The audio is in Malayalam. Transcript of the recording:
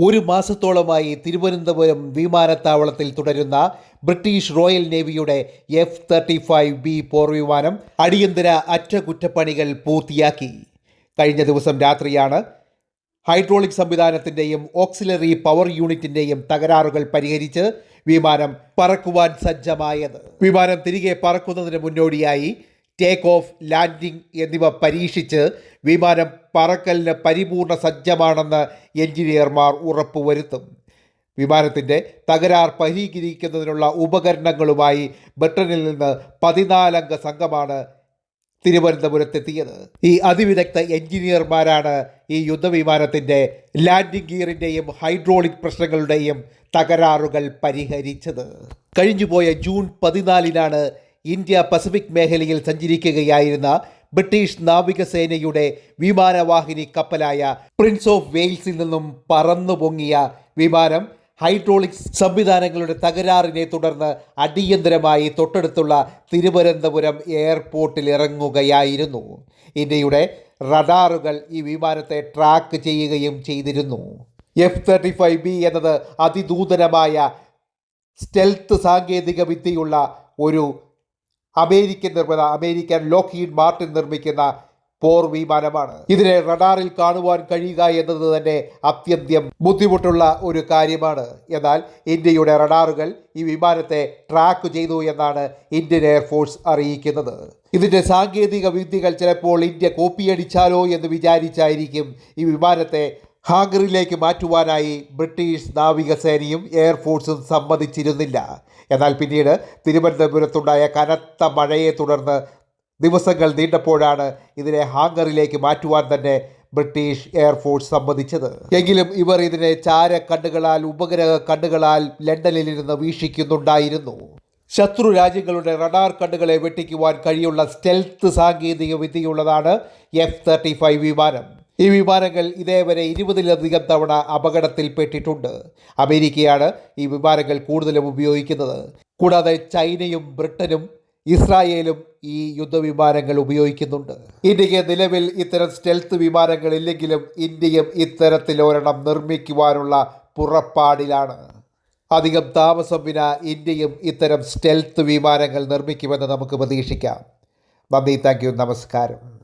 ഒരു മാസത്തോളമായി തിരുവനന്തപുരം വിമാനത്താവളത്തിൽ തുടരുന്ന ബ്രിട്ടീഷ് റോയൽ നേവിയുടെ എഫ് തേർട്ടി ഫൈവ് ബി പോർ വിമാനം അടിയന്തര അറ്റകുറ്റപ്പണികൾ പൂർത്തിയാക്കി. കഴിഞ്ഞ ദിവസം രാത്രിയാണ് ഹൈഡ്രോളിക് സംവിധാനത്തിന്റെയും ഓക്സിലറി പവർ യൂണിറ്റിന്റെയും തകരാറുകൾ പരിഹരിച്ച് വിമാനം പറക്കുവാൻ സജ്ജമായത്. വിമാനം തിരികെ പറക്കുന്നതിന് മുന്നോടിയായി ടേക്ക് ഓഫ് ലാൻഡിംഗ് എന്നിവ പരീക്ഷിച്ച് വിമാനം പറക്കലിന് പരിപൂർണ സജ്ജമാണെന്ന് എഞ്ചിനീയർമാർ ഉറപ്പുവരുത്തും. വിമാനത്തിന്റെ തകരാർ പരിഹരിക്കുന്നതിനുള്ള ഉപകരണങ്ങളുമായി ബ്രിട്ടനിൽ നിന്ന് പതിനാലംഗ സംഘമാണ് തിരുവനന്തപുരത്തെത്തിയത്. ഈ അതിവിദഗ്ധ എഞ്ചിനീയർമാരാണ് ഈ യുദ്ധവിമാനത്തിന്റെ ലാൻഡിംഗ് ഗിയറിന്റെയും ഹൈഡ്രോളിക് പ്രശ്നങ്ങളുടെയും തകരാറുകൾ പരിഹരിച്ചത്. കഴിഞ്ഞുപോയ ജൂൺ പതിനാലിനാണ് ഇന്ത്യ പസഫിക് മേഖലയിൽ സഞ്ചരിക്കുകയായിരുന്ന ബ്രിട്ടീഷ് നാവികസേനയുടെ വിമാനവാഹിനി കപ്പലായ പ്രിൻസ് ഓഫ് വെയിൽസിൽ നിന്നും പറന്നു പൊങ്ങിയ വിമാനം ഹൈഡ്രോളിക്സ് സംവിധാനങ്ങളുടെ തകരാറിനെ തുടർന്ന് അടിയന്തരമായി തൊട്ടടുത്തുള്ള തിരുവനന്തപുരം എയർപോർട്ടിൽ ഇറങ്ങുകയായിരുന്നു. ഇന്ത്യയുടെ റഡാറുകൾ ഈ വിമാനത്തെ ട്രാക്ക് ചെയ്യുകയും ചെയ്തിരുന്നു. എഫ് തേർട്ടി ഫൈവ് ബി എന്നത് അതിദൂതനമായ സ്റ്റെൽത്ത് സാങ്കേതിക വിദ്യയുള്ള ഒരു അമേരിക്കൻ നിർമ്മിത അമേരിക്കൻ ലോക്കീഡ് മാർട്ടിൻ നിർമ്മിക്കുന്ന പോർ വിമാനമാണ്. ഇതിനെ റഡാറിൽ കാണുവാൻ കഴിയുക എന്നത് തന്നെ അത്യന്തം ബുദ്ധിമുട്ടുള്ള ഒരു കാര്യമാണ്. എന്നാൽ ഇന്ത്യയുടെ റഡാറുകൾ ഈ വിമാനത്തെ ട്രാക്ക് ചെയ്തു എന്നാണ് ഇന്ത്യൻ എയർഫോഴ്സ് അറിയിക്കുന്നത്. ഇതിന്റെ സാങ്കേതിക വിദ്യകൾ ചിലപ്പോൾ ഇന്ത്യ കോപ്പിയടിച്ചാലോ എന്ന് വിചാരിച്ചായിരിക്കും ഈ വിമാനത്തെ ഹാഗറിലേക്ക് മാറ്റുവാനായി ബ്രിട്ടീഷ് നാവികസേനയും എയർഫോഴ്സും സമ്മതിച്ചിരുന്നില്ല. എന്നാൽ പിന്നീട് തിരുവനന്തപുരത്തുണ്ടായ കനത്ത മഴയെ തുടർന്ന് ദിവസങ്ങൾ നീണ്ടപ്പോഴാണ് ഇതിനെ ഹാങ്കറിലേക്ക് മാറ്റുവാൻ തന്നെ ബ്രിട്ടീഷ് എയർഫോഴ്സ് സമ്മതിച്ചത്. എങ്കിലും ഇവർ ഇതിനെ ചാര കണ്ണുകളാൽ ഉപഗ്രഹ കണ്ണുകളാൽ ലണ്ടനിൽ ഇരുന്ന് വീക്ഷിക്കുന്നുണ്ടായിരുന്നു. ശത്രു രാജ്യങ്ങളുടെ റഡാർ കണ്ണുകളെ വെട്ടിക്കുവാൻ കഴിയുള്ള സ്റ്റെൽത്ത് സാങ്കേതിക വിദ്യയുള്ളതാണ് എഫ് തേർട്ടി ഫൈവ് വിമാനം. ഈ വിമാനങ്ങൾ ഇതേവരെ ഇരുപതിലധികം തവണ അപകടത്തിൽപ്പെട്ടിട്ടുണ്ട്. അമേരിക്കയാണ് ഈ വിമാനങ്ങൾ കൂടുതലും ഉപയോഗിക്കുന്നത്. കൂടാതെ ചൈനയും ബ്രിട്ടനും ഇസ്രായേലും ഈ യുദ്ധവിമാനങ്ങൾ ഉപയോഗിക്കുന്നുണ്ട്. ഇന്ത്യയ്ക്ക് നിലവിൽ ഇത്തരം സ്റ്റെൽത്ത് വിമാനങ്ങൾ ഇല്ലെങ്കിലും ഇന്ത്യയും ഇത്തരത്തിൽ ഒരെണ്ണം നിർമ്മിക്കുവാനുള്ള പുറപ്പാടിലാണ്. അധികം താമസം വിന ഇന്ത്യയും ഇത്തരം സ്റ്റെൽത്ത് വിമാനങ്ങൾ നിർമ്മിക്കുമെന്ന് നമുക്ക് പ്രതീക്ഷിക്കാം. നന്ദി താങ്ക് യു നമസ്കാരം.